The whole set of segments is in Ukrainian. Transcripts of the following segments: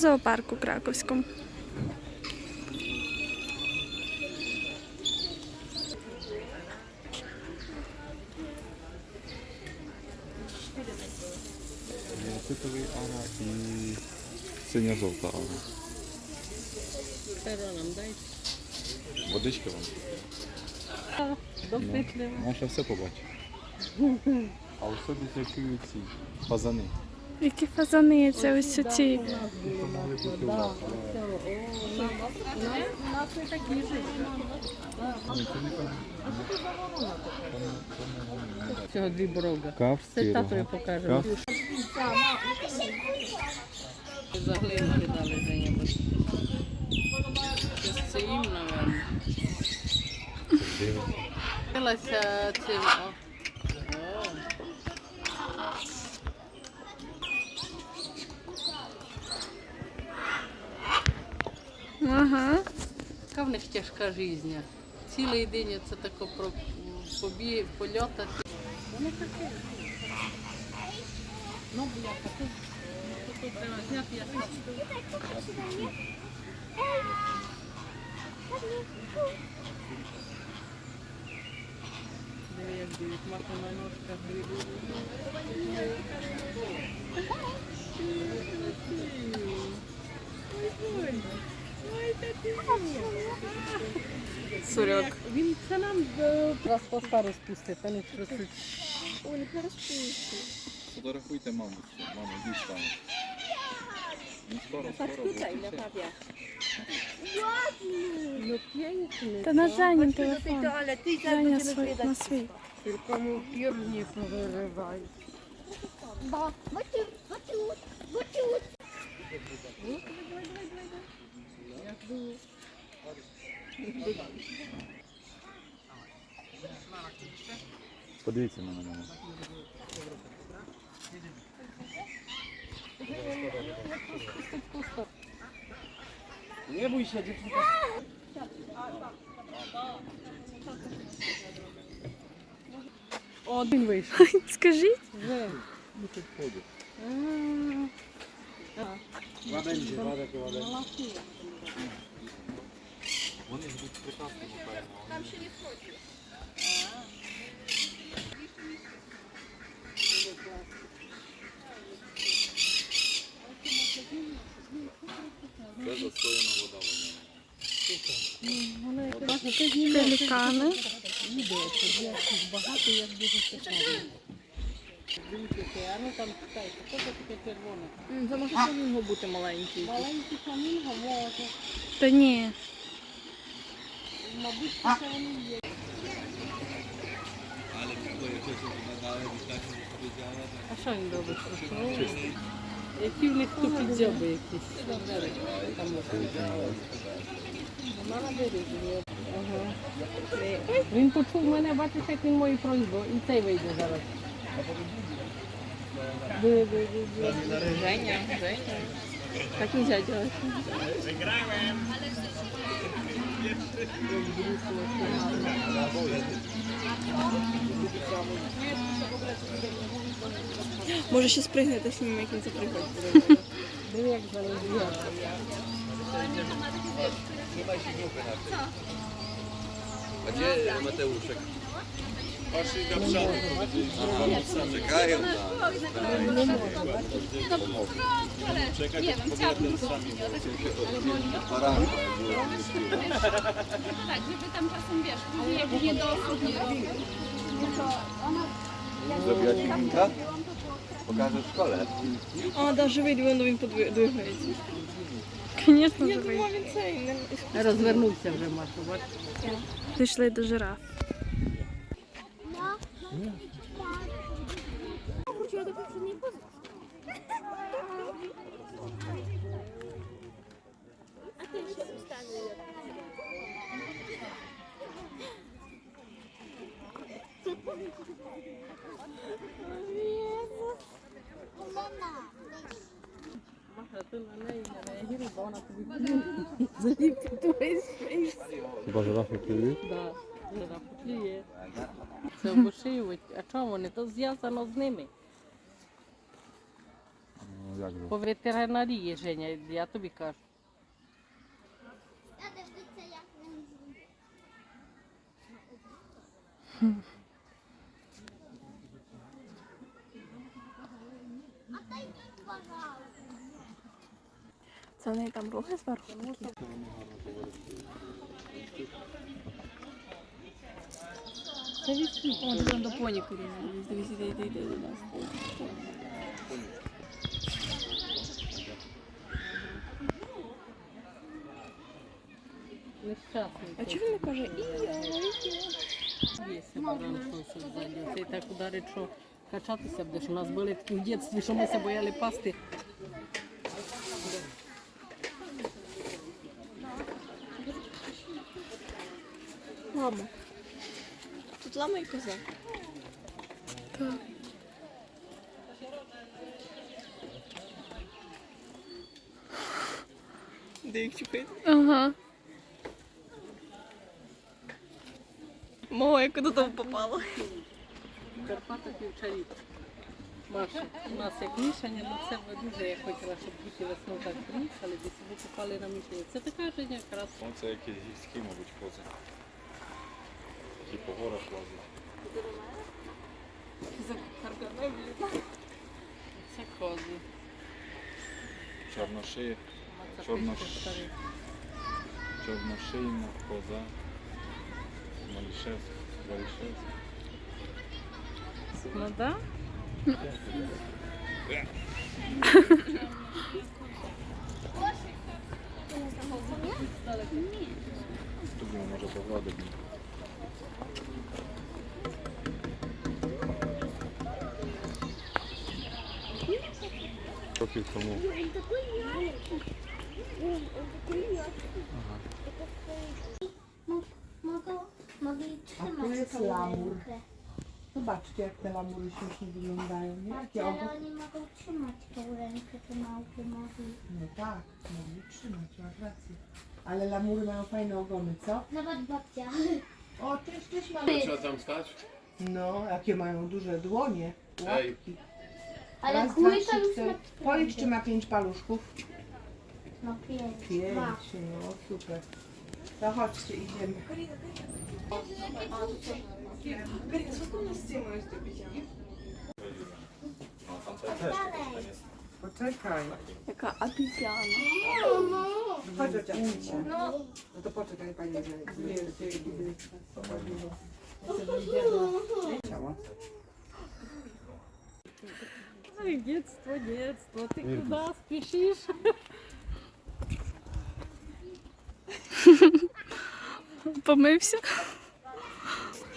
зоопарку Краковському. Титовий ара і синя-жовта ара. Перо нам дай. Водички вам. Допитливо. Маша все побачить. А у собі ці фазани. Які фазани, це ось ці. Цього дві. Кавський Це рога. покажемо. Кав- Заглину дали за нього. Це їм, напевно. Дивилася цим. Ага. Яка в них тяжка життя. Цілий день це тако про побі, польота. Вони такі. Ну, бляха, тут, тут треба зняти, я ножках грибу. Сурьок. Він це нам е, раз по стару спустить, а не просто Фотографуйте маму. все. Мама, йдіть там. Ну, скоро, скоро. буде. ну п'яні. Та на Жені телефон. Але ти Женя свій, на свій. Тільки му пірні повиривають. Подивіться на мене. Не бойся, дівчинка. Один вийшов. Скажіть. Вже. Ну, тут ходять. Вони ж будуть прекрасно, напевно. Там ще не схочуть. Це застояна вода в ньому. Пелікани. Багато, як дуже цікаво. Ну там читайте, що це таке червоне? Це може фламінго бути маленький. Маленький фламінго може. Та ні. Мабуть, це вони є. А що він робить? Які в них тут підзьоби якісь? Там Вона на Він почув мене, бачиш, як він мою просьбу. І цей вийде зараз. Диви, диви, диви. Женя, Женя. Так нельзя делать. Може ще спригнете з ним, як він запригає. Диви, як залезє. A gdzie Mateuszek? Czekają na Nie wiem, chciałabym poranku. tak, żeby tam czasem wiesz, później jak nie dosłów nie robił. Zrobiłaś pinka? Pokażę w szkole. А, да, живий двигун, він подвигається. Звісно, Я живий. думала, він цей. не- Розвернувся вже, Маша, бачиш? Дійшли до жираф. Маша, ти на неї не реагуй, бо вона тобі плює. Заліпить увесь фейс. Хіба жираф плює. Це обошивуть. А чому вони? То зв'язано з ними. Ну як же? По ветеринарії, Женя, я тобі кажу. Це в неї там роги зверху такі. Це. О, ти там до поні куріння. Дивись, іде, іде, іде до нас. Нещасний. А чого він не каже «Ія, Є баранчонці ззаді. Цей так ударить, що качатися будеш. У нас були такі в дитинстві, що ми се бояли пасти. Лама і коза. Так. Де їх чухають? Ага. Мого, як додому попало. В Карпатах вівчарі. Маша, у нас як мішання, ну це дуже я хотіла, щоб діти весною так приїхали, десь ви попали на мішання. Це така Женя якраз. Ну, це якісь гірські, мабуть, кози. Які по горах лазять. Це кози. Чорношиї, Це Чорно- пишуть старі. чорношийна коза. Малішевськ, Валішевськ. Ну да. Тобі може погладити. Років тому. Mogą, mogę jej A tu trzymać jest tą lamur. rękę. Zobaczcie, jak te lamury śmiesznie wyglądają. Nie? Jakie ogon... Ale oni mogą trzymać tą rękę, te małpy mogą. No tak, mogli trzymać, masz rację. Ale lamury mają fajne ogony, co? Nawet babcia. O, cześć, cześć mamy. Trzeba tam stać? No, jakie mają duże dłonie, Ej. łapki. Ale Raz, dwa, trzy, kulka Policz, czy ma pięć paluszków. No pięć. Pięć, Ma. no super. To chodźcie, idziemy. Poczekaj. Jaka abicja. Chodź, odciągnijcie. No to poczekaj, pani. Nie, nie, nie. Ой, детство, детство, ты куда спешишь? Помився.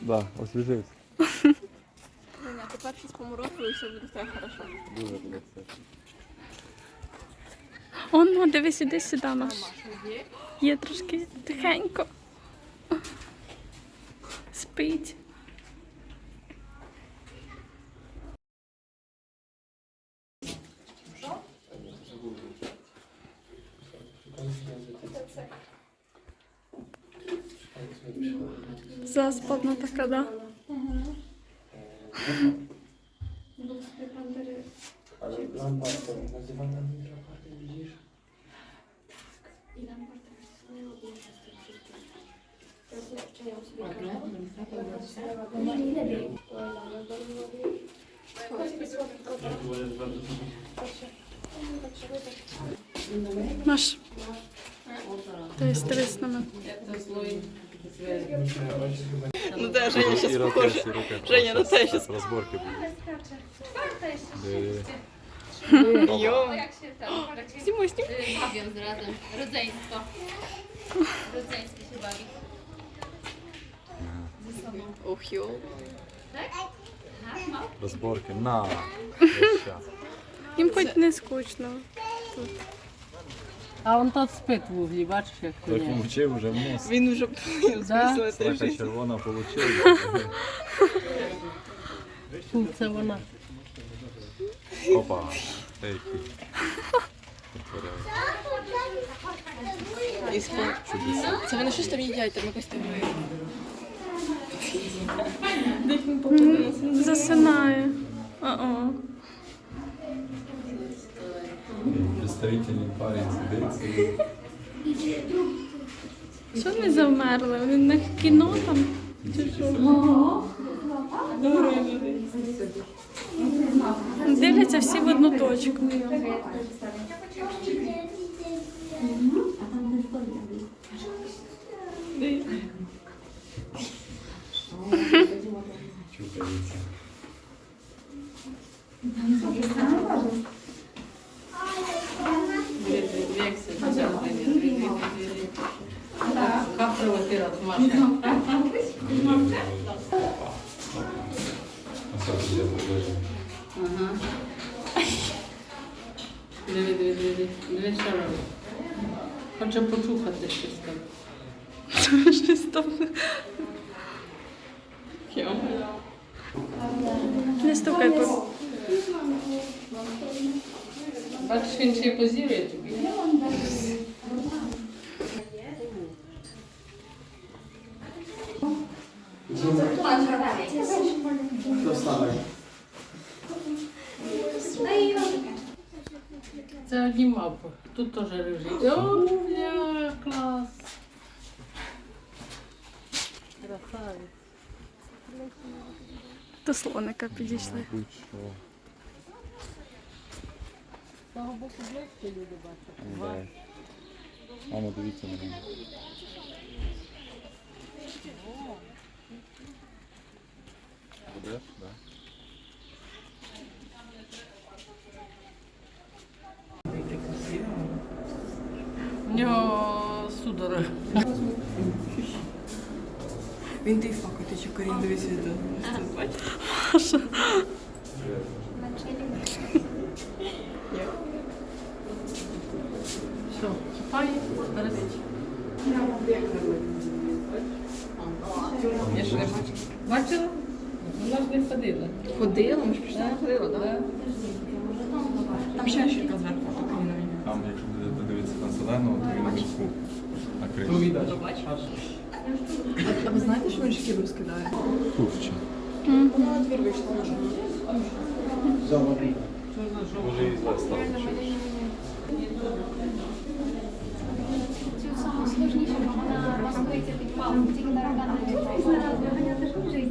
Да, освіжився. Женя, тепер щось поморозили, і все буде все хорошо. Дуже буде це. Он, ну, дивись, іди сюди, Маш. Є трошки тихенько. Спить. Заспана така, да? Маш. Дивись, дивись на мене. Ну да, Женя сейчас похожа. Женя, на те щас. Розборки будуть. Йо. Razem. Rodzeństwo. Rodzeństwo się bawi. Ze sobą. Ох, йо. Розборки на. Їм хоч не скучно. А он тот спит в углі, бачиш, як Так коня. вчив вже в нос. Він уже Да? Страха червона получив. Фу, це вона. Опа. Ей. Це вони щось там їдять, там якось там. Засинає. О-о. Представительний парень сидить. Що не завмерли? Вони на кіно там? Чи що? Дивляться всі в одну точку. Чухається. Как провокировать Маша? А що тут я покажу? Ага. Диви, диви, диви, диви, що робить. Хоче почухати щось там. Щось там. Не стукай по. Бачиш, він ще й позірує тобі. Доставай. Це одні мавпи. Тут теж лежить. О, бля, клас. Красавець. До слоника підійшли. Будь-що. Слава Богу, близько люди бачать. Ва. Мамо, дивіться на мене. Нього. Він той факт, ти що корінь. Все, пересить. Я ж не бачу. Бачила? Вона ж не ходила. Ходила, ми ж пішли, Да? ходила, так? Да. Там ще щітка зверху. Там, якщо будете подивитися на зеленого, то він. На криші. А ви знаєте, що він шкіру скидає? Курче. Вона двір вийшла. Може і зле стало. Сложніше, бо вона маскується під палку. Тільки таракани не знайшла. теж вже і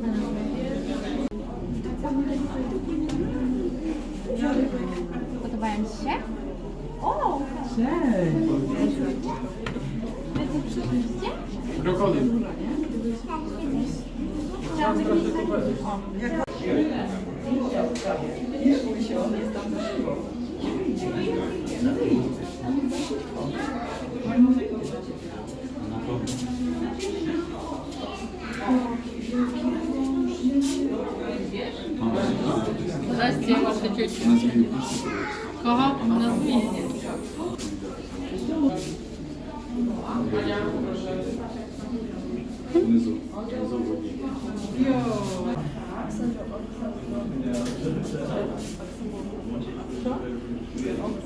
Подобаємо ще? О! Крокодил. Здрасте, ваша тетя. Кого? На змії.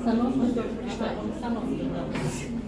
Samotność do samotności.